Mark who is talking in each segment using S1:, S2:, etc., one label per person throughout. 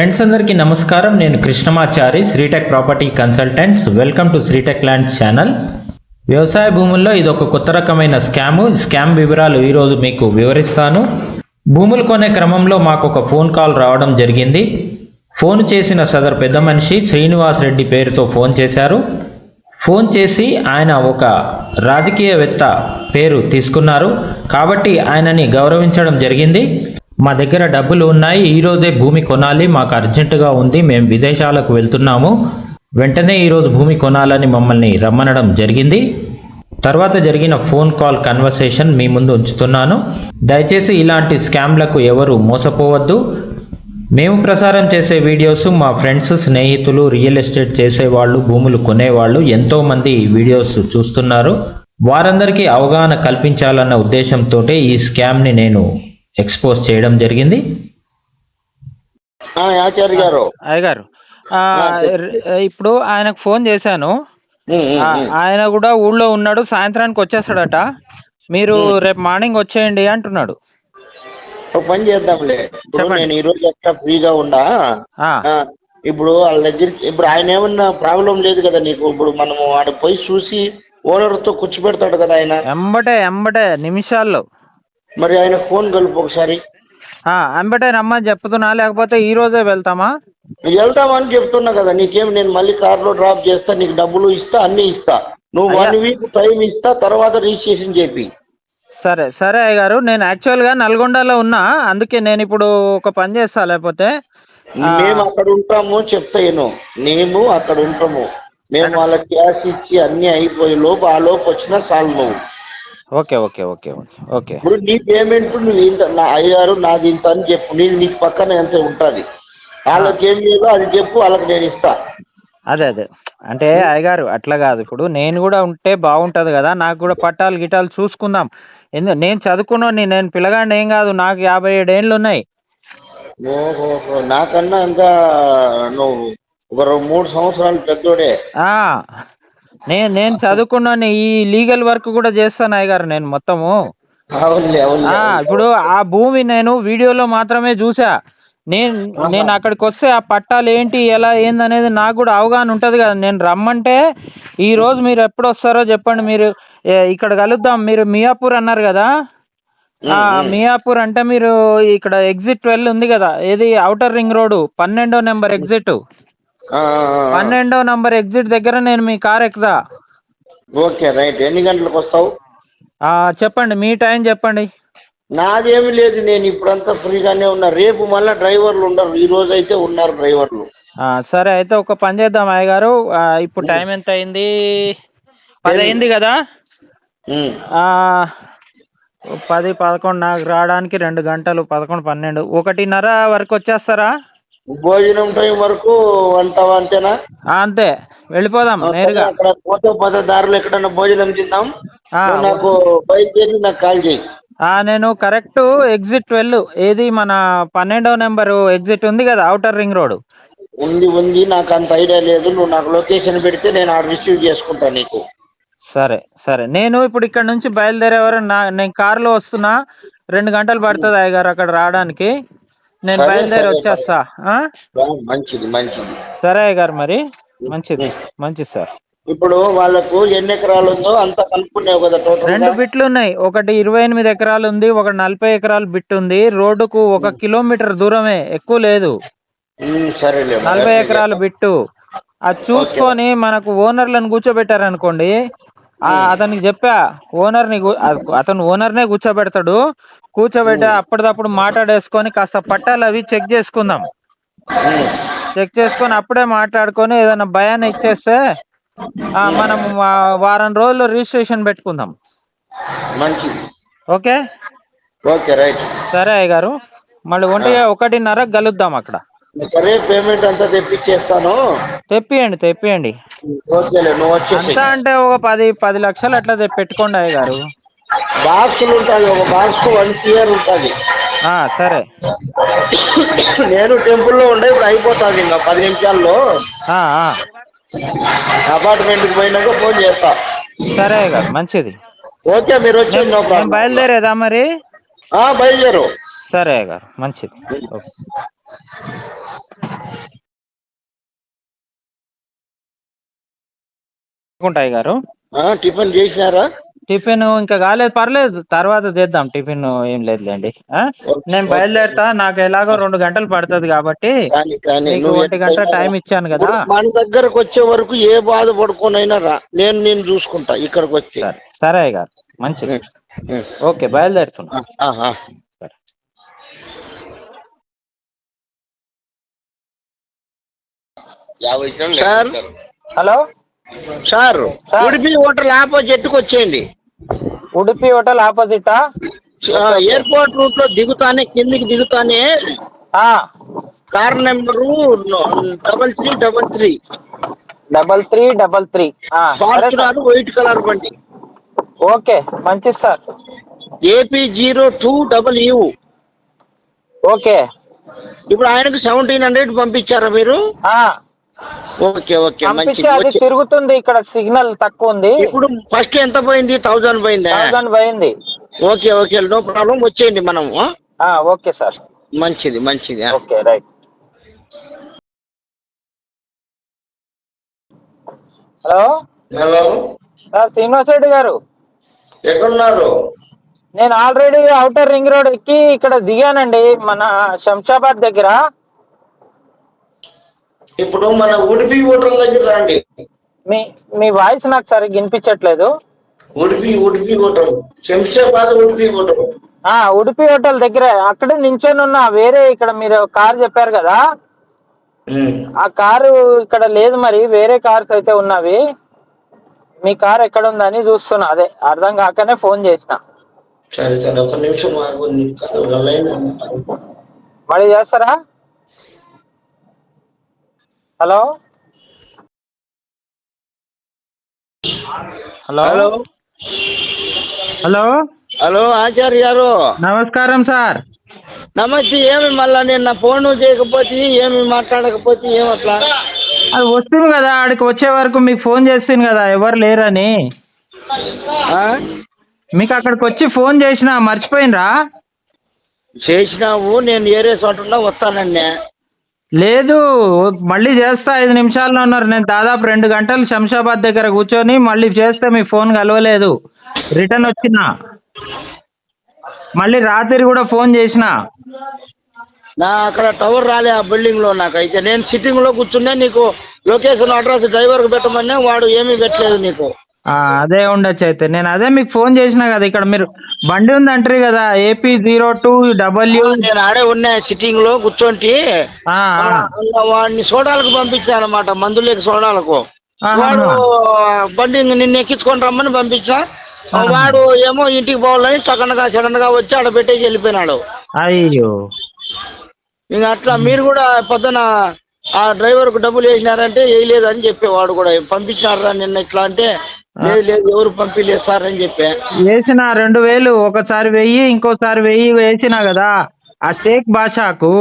S1: Friends అందరికీ నమస్కారం. నేను Krishnamachari Sritech property consultants welcome to Sritech land channel వ్యవసాయ భూముల్లో ఇది ఒక కొత్త రకమైన స్కాము. స్కామ్ వివరాలు ఈరోజు మీకు వివరిస్తాను. భూములు కొనే క్రమంలో మాకు ఒక ఫోన్ కాల్ రావడం జరిగింది. ఫోన్ చేసిన సదరు పెద్ద మనిషి శ్రీనివాస్ రెడ్డి పేరుతో ఫోన్ చేశారు. ఫోన్ చేసి ఆయన ఒక రాజకీయవేత్త పేరు తీసుకున్నారు. కాబట్టి ఆయనని గౌరవించడం జరిగింది. మా దగ్గర డబ్బులు ఉన్నాయి ఈరోజే భూమి కొనాలి మాకు అర్జెంటుగా ఉంది మేము విదేశాలకు వెళ్తున్నాము. వెంటనే ఈరోజు భూమి కొనాలని మమ్మల్ని రమ్మనడం జరిగింది. తర్వాత జరిగిన ఫోన్ కాల్ కన్వర్సేషన్ మీ ముందు ఉంచుతున్నాను. దయచేసి ఇలాంటి స్కామ్లకు ఎవరు మోసపోవద్దు. మేము ప్రసారం చేసే వీడియోస్ మా ఫ్రెండ్స్ స్నేహితులు రియల్ ఎస్టేట్ చేసేవాళ్ళు భూములు కొనేవాళ్ళు ఎంతోమంది వీడియోస్ చూస్తున్నారు. వారందరికీ అవగాహన కల్పించాలన్న ఉద్దేశంతో ఈ స్కామ్ని నేను ఎక్స్పోజ్ చేయడం జరిగింది.
S2: ఆ, ఆచార్య గారు.
S3: అయ్యగారు ఆ, ర- ఇప్పుడు ఆయనకు ఫోన్ చేశాను. ఆయన కూడా ఊళ్ళో ఉన్నాడు సాయంత్రానికి వచ్చేస్తాడట. మీరు రేపు మార్నింగ్ వచ్చేయండి అంటున్నాడు.
S2: ఒక పని చేద్దాంలే. ఇప్పుడు. నేను ఈ రోజు ఎట్లా ఫ్రీగా ఉండా ఇప్పుడు వాళ్ళ దగ్గరికి ఇప్పుడు ఆయన ఏమన్నా ప్రాబ్లం లేదు కదా నీకు? ఇప్పుడు మనము ఆడ పోయి చూసి ఓనర్తో కూర్చోబెడతాడు కదా ఆయన.
S3: ఎంబటే ఎంబటే నిమిషాల్లో.
S2: మరి ఆయన ఫోన్ కలుపు ఒకసారి.
S3: ఆ, ఎంబటే రమ్మని చెప్తున్నా లేకపోతే ఈ రోజే వెళ్తామా?
S2: వెళ్తామని చెప్తున్నా కదా నీకేం నేను మళ్ళీ కార్లో డ్రాప్ చేస్తా నీకు డబ్బులు ఇస్తా అన్ని ఇస్తా. నువ్వు వన్
S3: అయ్యా.
S2: వీక్ టైం ఇస్తా తర్వాత రిజిస్ట్రేషన్ చెప్పి
S3: సరే సరే అయ్యగారు నేను యాక్చువల్గా నల్గొండలో ఉన్నా అందుకే నేను ఇప్పుడు ఒక పని చేస్తా లేకపోతే.
S2: మేము అక్కడ ఉంటాము చెప్తాను మేము అక్కడ ఉంటాము. మేము వాళ్ళ క్యాష్ ఇచ్చి అన్ని అయిపోయే లోపు ఆ లోపు వచ్చినా సాల్వ్ నువ్వు.
S3: Okay okay okay okay okay.
S2: ఇప్పుడు నీ పేమెంట్ నువ్వు ఇంత నా అయ్యారు నాది ఇంత అని చెప్పు. నీది నీకు పక్కన ఎంత ఉంటుంది? వాళ్ళకి ఏం లేదో అది చెప్పు వాళ్ళకి నేను ఇస్తా.
S3: అదే అదే. అంటే అయ్యగారు అట్లా కాదు. ఇప్పుడు నేను కూడా ఉంటే బాగుంటది కదా. నాకు కూడా పట్టాలు గిటాలు చూసుకుందాం. ఎందు నేను చదువుకున్నాను నేను పిల్లగాడిని ఏం కాదు. నాకు యాభై ఏడు ఏండ్లు ఉన్నాయి.
S2: ఓహోహో నాకన్నా ఇంకా నువ్వు ఒక రెండు మూడు సంవత్సరాలు పెద్దోడే.
S3: ఆ. నేను నేను చదువుకున్నాను ఈ లీగల్ వర్క్ కూడా చేస్తాను అయ్యగారు నేను మొత్తము. ఆ ఇప్పుడు ఆ భూమి నేను వీడియోలో మాత్రమే చూసా. నేను నేను అక్కడికి వస్తే ఆ పట్టాలు ఏంటి ఎలా ఏందనేది నాకు కూడా అవగాహన ఉంటది కదా. నేను రమ్మంటే ఈ రోజు మీరు ఎప్పుడు వస్తారో చెప్పండి మీరు. ఏ, ఇక్కడ కలుద్దాం. మీరు మియాపూర్ అన్నారు కదా. ఆ మియాపూర్ అంటే మీరు ఇక్కడ ఎగ్జిట్ ట్వెల్వ్ ఉంది కదా. ఏది అవుటర్ రింగ్ రోడ్ పన్నెండో నెంబర్ ఎగ్జిట్. పన్నెండో నెంబర్ ఎగ్జిట్ దగ్గర నేను మీ కార్ ఎక్కుదా
S2: ఓకే రైట్. ఎన్ని గంటలకు వస్తావు?
S3: చెప్పండి మీ టైం చెప్పండి.
S2: నాదేమి లేదు నేను ఇప్పుడంతా ఫ్రీగానే ఉన్నా. రేపు మళ్ళా డ్రైవర్లు ఉండరు. ఈ రోజు అయితే ఉన్నారు డ్రైవర్లు.
S3: సరే అయితే ఒక పని చేద్దాం అయ్య గారు ఆ, ఇప్పుడు టైం ఎంత అయింది పది అయింది కదా? పది పదకొండు నాకు రావడానికి రెండు గంటలు పదకొండు పన్నెండు. ఒకటిన్నర వరకు వచ్చేస్తారా?
S2: భోజనం టైం వరకు వంట అంతేనా?
S3: అంతే. వెళ్ళిపోదాం నేరుగా.
S2: అక్కడ పోతే పోతే దారిలో ఎక్కడన్నా భోజనం తిందాం. నాకు బయలుదేరి నాకు కాల్ చేయి.
S3: ఆ, నేను కరెక్ట్ ఎగ్జిట్ ట్వెల్వ్ ఏది మన పన్నెండో నెంబర్ ఎగ్జిట్ ఉంది కదా అవుటర్ రింగ్ రోడ్.
S2: ఉంది ఉంది. నాకు అంత ఐడియా లేదు. నువ్వు నాకు లొకేషన్ పెడితే నేను ఆడ రిసీవ్ చేసుకుంటా నీకు.
S3: సరే సరే. నేను ఇప్పుడు ఇక్కడ నుంచి బయలుదేరే వరకు నా నేను కారులో వస్తున్నా. రెండు గంటలు పడుతుంది అయ్య గారు అక్కడ రావడానికి. నేను బయలుదేరి వచ్చేస్తా.
S2: మంచిది మంచిది.
S3: సరే గారు మరి. మంచిది మంచిది సార్.
S2: ఇప్పుడు వాళ్ళకు ఎన్ని ఎకరాలు ఉందో అంత కనుక్కునేవు కదా టోటల్
S3: రెండు బిట్లు ఉన్నాయి ఒకటి ఇరవై ఎనిమిది ఎకరాలు ఉంది ఒకటి నలభై ఎకరాలు బిట్ ఉంది. రోడ్డుకు ఒక కిలోమీటర్ దూరమే ఎక్కువ లేదు.
S2: సరేలే.
S3: నలభై ఎకరాలు బిట్టు. అది చూసుకొని మనకు ఓనర్లను కూర్చోబెట్టారనుకోండి ఆ అతనికి చెప్పా ఓనర్ని గు- అ- అతను ఓనర్నే కూర్చోబెడతాడు. కూర్చోబెట్టి అప్పటిదప్పుడు మాట్లాడేసుకొని కాస్త పట్టాలు అవి చెక్ చేసుకుందాం. చెక్ చేసుకొని అప్పుడే మాట్లాడుకొని ఏదైనా భయాన్ని ఇచ్చేస్తే ఆ, మనం వారం రోజుల్లో రిజిస్ట్రేషన్ పెట్టుకుందాం. ఓకే?
S2: Okay right.
S3: సరే అయ్య గారు మళ్ళీ ఒంటి ఒకటిన్నర కలుద్దాం అక్కడ.
S2: సరే పేమెంట్ అంతా తెప్పించేస్తాను
S3: తెప్పియండి తెప్పియండి.
S2: ఓకేలే నువ్వు వచ్చేసి
S3: అంతా అంటే ఒక పది పది లక్షలు అట్లా తె- పెట్టుకోండి అయ్య గారు.
S2: బాక్సులు ఉంటుంది ఒక బాక్స్ వన్ సియర్ ఉంటుంది.
S3: ఆ, సరే.
S2: నేను టెంపుల్లో ఉండే ఇప్పుడు అయిపోతుంది ఇంకా పది నిమిషాల్లో.
S3: ఆ, ఆ.
S2: అపార్ట్మెంట్కి పోయినాక ఫోన్ చేస్తా.
S3: సరే అయ్య గారు మంచిది.
S2: ఓకే మీరు వచ్చేది నో
S3: నేను
S2: ప్రాబ్లం
S3: బయలుదేరేదా మరి?
S2: బయలుదేరు.
S3: సరే అయ్య గారు మంచిది. ఓకే. ఉంటాయి గారు.
S2: టిఫిన్ చేసినారా?
S3: టిఫిన్ ఇంకా కాలేదు పర్లేదు. తర్వాత చేద్దాం. టిఫిన్ ఏం లేదులేండి? నేను బయలుదేరుతా. నాకు ఎలాగో రెండు గంటలు పడుతుంది కాబట్టి ఒంటి గంట టైం ఇచ్చాను కదా.
S2: మన దగ్గరకు వచ్చే వరకు ఏ బాధ పడుకోనైనా రా. నేను నేను చూసుకుంటా ఇక్కడికి వచ్చి.
S3: సరే గారు మంచిది. ఓకే బయలుదేరుతున్నా. సరే.
S2: Sir
S3: hello?
S2: Sir. Udupi hotel ఆపోజిట్కి వచ్చేయండి.
S3: ఉడిపి హోటల్ ఆపోజిటా?
S2: ఎయిర్పోర్ట్ రూట్లో దిగుతానే కిందికి దిగుతానే
S3: ఆ,
S2: car number double three double three.
S3: Double three double three.
S2: Fortuner white colour బండి.
S3: ఓకే మంచిది sir.
S2: AP zero two W.
S3: Okay.
S2: ఇప్పుడు ఆయనకు సెవెంటీన్ హండ్రెడ్ పంపించారా మీరు?
S3: ఆ,
S2: ఓకే ఓకే
S3: పంపించి అది తిరుగుతుంది ఇక్కడ సిగ్నల్ తక్కువ ఉంది
S2: ఇప్పుడు ఫస్ట్ ఎంత పోయింది? థౌజండ్ పోయిందా?
S3: థౌసండ్ పోయింది.
S2: ఓకే ఓకే నో ప్రాబ్లం వచ్చేయండి మనం
S3: ఓకే సార్.
S2: మంచిది మంచిది.
S3: Okay right. Hello?
S2: Hello.
S3: Sir Srinivas Reddy garu.
S2: ఎక్కడున్నారు?
S3: నేను ఆల్రెడీ అవుటర్ రింగ్ రోడ్ ఎక్కి ఇక్కడ దిగానండి మన శంషాబాద్ దగ్గర.
S2: ఇప్పుడు మన ఉడిపి హోటల్ దగ్గర రండి.
S3: మీ మీ వాయిస్ నాకు సరిగ్గా వినిపించట్లేదు.
S2: ఉడిపి ఉడిపి హోటల్. శంషాబాద్ ఉడిపి హోటల్.
S3: ఆ ఉడిపి హోటల్ దగ్గర అక్కడే నించొని ఉన్నా వేరే ఇక్కడ మీరు కార్ చెప్పారు కదా. ఆ కారు ఇక్కడ లేదు మరి వేరే కార్స్ అయితే ఉన్నవి. మీ కార్ ఎక్కడ ఉందని చూస్తున్నా అదే అర్థం కాకనే ఫోన్ చేసిన.
S2: సరే సరే ఒక నిమిషం.
S3: మళ్ళీ చేస్తారా? Hello? Hello?
S2: Hello?
S3: Hello?
S2: Hello Acharya garu.
S3: నమస్కారం సార్.
S2: నమస్తే ఏమి మళ్ళా నిన్న ఫోన్ చేయకపోతే ఏమి మాట్లాడకపోతే ఏమి అట్లా?
S3: అది వస్తుంది కదా ఆడికి వచ్చే వరకు మీకు ఫోన్ చేస్తాను కదా ఎవరు లేరని.
S2: ఆ?
S3: మీకు అక్కడికి వచ్చి ఫోన్ చేసిన మర్చిపోయినరా?
S2: చేసినావు నేను ఏరే చోట వస్తానండి
S3: లేదు మళ్ళీ చేస్తా ఐదు నిమిషాల్లో ఉన్నారు నేను దాదాపు రెండు గంటలు శంషాబాద్ దగ్గర కూర్చొని మళ్ళీ చేస్తే మీ ఫోన్ కలవలేదు. రిటర్న్ వచ్చిన. మళ్ళీ రాత్రి కూడా ఫోన్ చేసిన.
S2: నా అక్కడ టవర్ రాలే ఆ బిల్డింగ్లో నాకైతే నేను సిట్టింగ్లో కూర్చున్నా నీకు లొకేషన్ అడ్రస్ డ్రైవర్ పెట్టమన్నా వాడు ఏమీ పెట్టలేదు నీకు.
S3: అదే ఉండొచ్చు అయితే. నేను అదే మీకు ఫోన్ చేసిన కదా ఇక్కడ మీరు బండి ఉంది అంటారు కదా ఏపీ జీరో టూ డబ్ల్యూ
S2: నేను ఆడే ఉన్నా సిట్టింగ్లో కూర్చోంటి. వాడిని సోడాలకు పంపించాను అనమాట మందులేకి సోడాలకు. వాడు బండి నిన్ను ఎక్కించుకొని రమ్మని పంపించా. వాడు ఏమో ఇంటికి పోవాలని సడన్గా సడన్గా వచ్చి ఆడ పెట్టేసి వెళ్ళిపోయినాడు.
S3: అయ్యో.
S2: ఇంకా అట్లా మీరు కూడా పొద్దున ఆ డ్రైవర్కు డబ్బులు వేసినారంటే వేయలేదు అని చెప్పేవాడు కూడా. పంపించినారా నిన్న ఇట్లా అంటే లేదు లేదు ఎవరు పంపించలేదు సార్ అని చెప్పా.
S3: వేసిన రెండు వేలు ఒకసారి వెయ్యి ఇంకోసారి వెయ్యి వేసిన కదా ఆ షేక్ బాషాకు.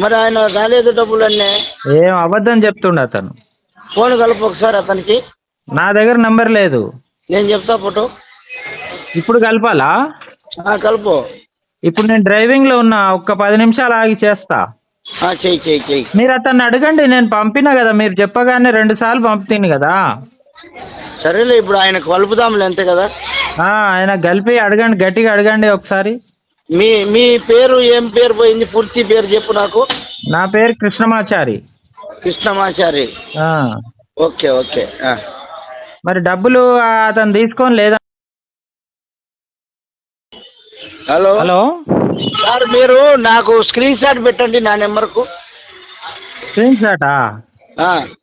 S2: మరి ఆయన రాలేదు డబ్బులు అన్నీ
S3: ఏం అబద్ధం చెప్తుండ అతను.
S2: ఫోన్ కలుపు ఒకసారి అతనికి.
S3: నా దగ్గర నంబర్ లేదు.
S2: నేను చెప్తా ఫోటో.
S3: ఇప్పుడు కలపాలా?
S2: ఆ, కలుపు.
S3: ఇప్పుడు నేను డ్రైవింగ్లో ఉన్నా ఒక్క పది నిమిషాలు ఆగి చేస్తా.
S2: ఆ, చెయ్యి చెయ్యి చెయ్యి.
S3: మీరు అతన్ని అడగండి నేను పంపిన కదా మీరు చెప్పగానే రెండు సార్లు పంపుతుంది కదా.
S2: సరేలే ఇప్పుడు ఆయన కలుపుదాంలే అంతే కదా?
S3: ఆ ఆయన కలిపి అడగండి గట్టిగా అడగండి ఒకసారి.
S2: మీ మీ పేరు ఏం పేరు పోయింది? పూర్తి పేరు చెప్పు నాకు.
S3: నా పేరు కృష్ణమాచారి.
S2: కృష్ణమాచారి.
S3: ఆ.
S2: Okay okay.
S3: మరి డబ్బులు అతను తీసుకొని లేదా?
S2: హలో?
S3: హలో?
S2: సార్ మీరు నాకు స్క్రీన్ షాట్ పెట్టండి నా నెంబర్కు
S3: స్క్రీన్ షాటా?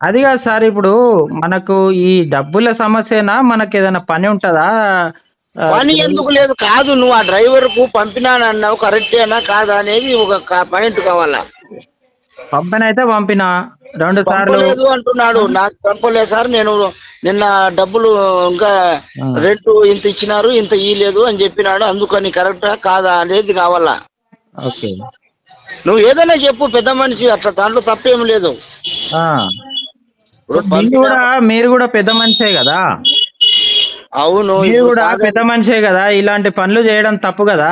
S3: అది కాదు సార్ ఇప్పుడు మనకు ఈ డబ్బుల సమస్యనా మనకి ఏదైనా పని ఉంటుందా?
S2: పని ఎందుకు లేదు? కాదు నువ్వు ఆ డ్రైవర్కు పంపినానన్నావు కరెక్టేనా కాదా అనేది ఒక పాయింట్ కావాలా?
S3: పంపనైతే పంపిన. రెండు సార్లు
S2: పంపలేదు అంటున్నాడు. నాకు పంపలేదు సార్. నేను నిన్న డబ్బులు ఇంకా. రెంట్ ఇంత ఇచ్చినారు ఇంత ఇయ్యలేదు అని చెప్పినాడు. అందుకని కరెక్టా కాదా అనేది కావాలా?
S3: ఓకే.
S2: నువ్వు ఏదైనా చెప్పు పెద్ద మనిషి అట్లా దాంట్లో తప్పేం లేదు.
S3: మీరు కూడా మీరు కూడా పెద్ద మనిషే కదా?
S2: అవును
S3: మీరు కూడా పెద్ద మనిషే కదా? ఇలాంటి పనులు చేయడం తప్పు కదా?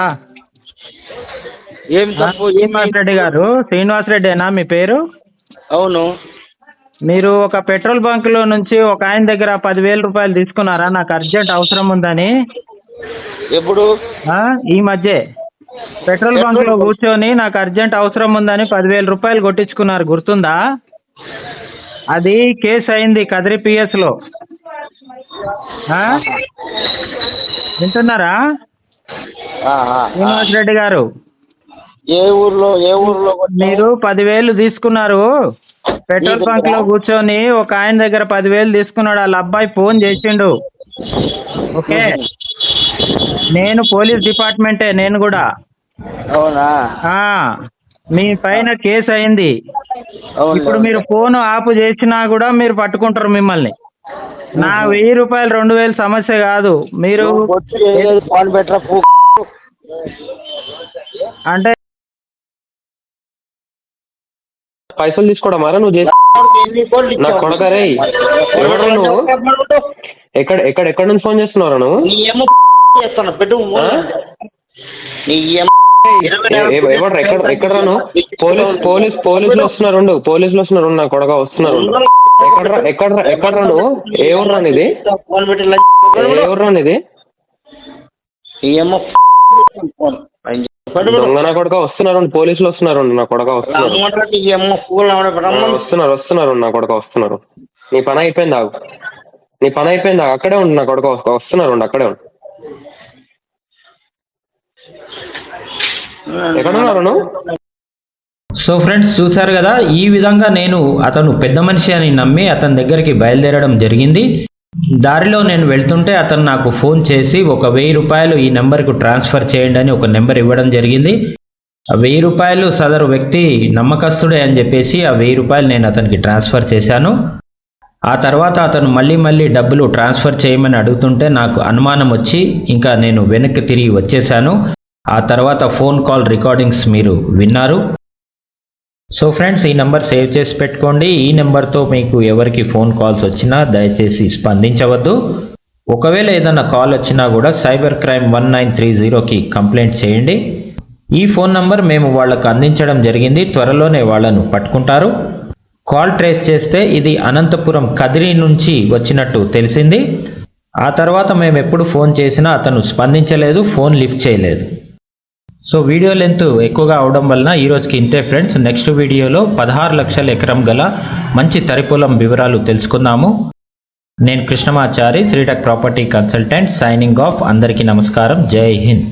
S4: ఏం తప్పు?
S2: శ్రీనివాస్ రెడ్డి గారు శ్రీనివాస్ రెడ్డేనా మీ పేరు?
S4: అవును.
S2: మీరు ఒక పెట్రోల్ బంక్లో నుంచి ఒక ఆయన దగ్గర పదివేల రూపాయలు తీసుకున్నారా? నాకు అర్జెంట్ అవసరం ఉందని.
S4: ఎప్పుడు?
S2: ఈ మధ్య. పెట్రోల్ బంక్లో కూర్చొని నాకు అర్జెంట్ అవసరం ఉందని పదివేల రూపాయలు కొట్టించుకున్నారు గుర్తుందా? అది కేసు అయింది కదిరి పిఎస్లో? వింటున్నారా. శ్రీనివాస్ రెడ్డి గారు.
S4: ఏ ఊర్లో ఏ ఊర్లో?
S2: మీరు పదివేలు తీసుకున్నారు. పెట్రోల్ బంక్లో కూర్చొని ఒక ఆయన దగ్గర పదివేలు తీసుకున్నాడు వాళ్ళ అబ్బాయి ఫోన్ చేసిండు. ఓకే. నేను పోలీస్ డిపార్ట్మెంటే నేను కూడా.
S4: అవునా?
S2: ఆ మీ పైన కేసు అయింది. ఇప్పుడు మీరు ఫోన్ ఆపు చేసినా కూడా మీరు పట్టుకుంటారు మిమ్మల్ని. నా వెయ్యి రూపాయలు రెండు వేలు సమస్య కాదు. మీరు అంటే
S5: పైసలు తీసుకోవడం మరా నువ్వు నా ఎవరు నువ్వు? ఎక్కడ ఎక్కడ ఎక్కడ నుంచి ఫోన్ చేస్తున్నారా నువ్వు? ఎక్కడ పోలీస్ పోలీస్ పోలీసులు వస్తున్నారు. పోలీసులు వస్తున్నారు నా కొడక వస్తున్నారు. ఎక్కడ ఎక్కడ ఎక్కడ నువ్వు ఏ ఊరు
S4: ఫోన్ పెట్టి
S5: ఏ ఊరు రానిది
S4: నీ ఏమో ఫోన్.
S5: దొంగ నా కొడక వస్తున్నారు పోలీసులు వస్తున్నారు నా కొడక వస్తున్నారు. వస్తున్నారు వస్తున్నారు నా కొడక వస్తున్నారు. నీ పని అయిపోయింది? ఆగు నీ పని అయిపోయింది. అక్కడే ఉండు నా కొడక వస్తు- వస్తున్నారు అక్కడే ఉండు. ఎక్కడున్నారు
S3: సో ఫ్రెండ్స్ చూశారు కదా ఈ విధంగా నేను అతను పెద్ద మనిషి అని నమ్మి అతని దగ్గరికి బయలుదేరడం జరిగింది. దారిలో నేను వెళ్తుంటే అతను నాకు ఫోన్ చేసి ఒక వెయ్యి రూపాయలు ఈ నెంబర్కు ట్రాన్స్ఫర్ చేయండి అని ఒక నెంబర్ ఇవ్వడం జరిగింది. ఆ వెయ్యి రూపాయలు సదరు వ్యక్తి నమ్మకస్తుడే అని చెప్పేసి ఆ వెయ్యి రూపాయలు నేను అతనికి ట్రాన్స్ఫర్ చేశాను. ఆ తర్వాత అతను మళ్ళీ మళ్ళీ డబ్బులు ట్రాన్స్ఫర్ చేయమని అడుగుతుంటే నాకు అనుమానం వచ్చి ఇంకా నేను వెనక్కి తిరిగి వచ్చేసాను ఆ తర్వాత ఫోన్ కాల్ రికార్డింగ్స్ మీరు విన్నారు. సో ఫ్రెండ్స్ ఈ నెంబర్ సేవ్ చేసి పెట్టుకోండి. ఈ నెంబర్తో మీకు ఎవరికి ఫోన్ కాల్స్ వచ్చినా దయచేసి స్పందించవద్దు. ఒకవేళ ఏదైనా కాల్ వచ్చినా కూడా cyber crime one nine three జీరోకి కంప్లైంట్ చేయండి. ఈ ఫోన్ నంబర్ మేము వాళ్ళకు అందించడం జరిగింది. త్వరలోనే వాళ్ళను పట్టుకుంటారు. కాల్ ట్రేస్ చేస్తే ఇది అనంతపురం కదిరి నుంచి వచ్చినట్టు తెలిసింది. ఆ తర్వాత మేము ఎప్పుడు ఫోన్ చేసినా అతను స్పందించలేదు ఫోన్ లిఫ్ట్ చేయలేదు. సో వీడియో లెంత్ ఎక్కువగా అవడం వలన ఈరోజుకి ఇంతే ఫ్రెండ్స్. నెక్స్ట్ వీడియోలో పదహారు లక్షల ఎకరం గల మంచి తరిపొలం వివరాలు తెలుసుకుందాము. నేను Krishnamachari Sritech property consultant signing off. అందరికీ నమస్కారం. జై హింద్.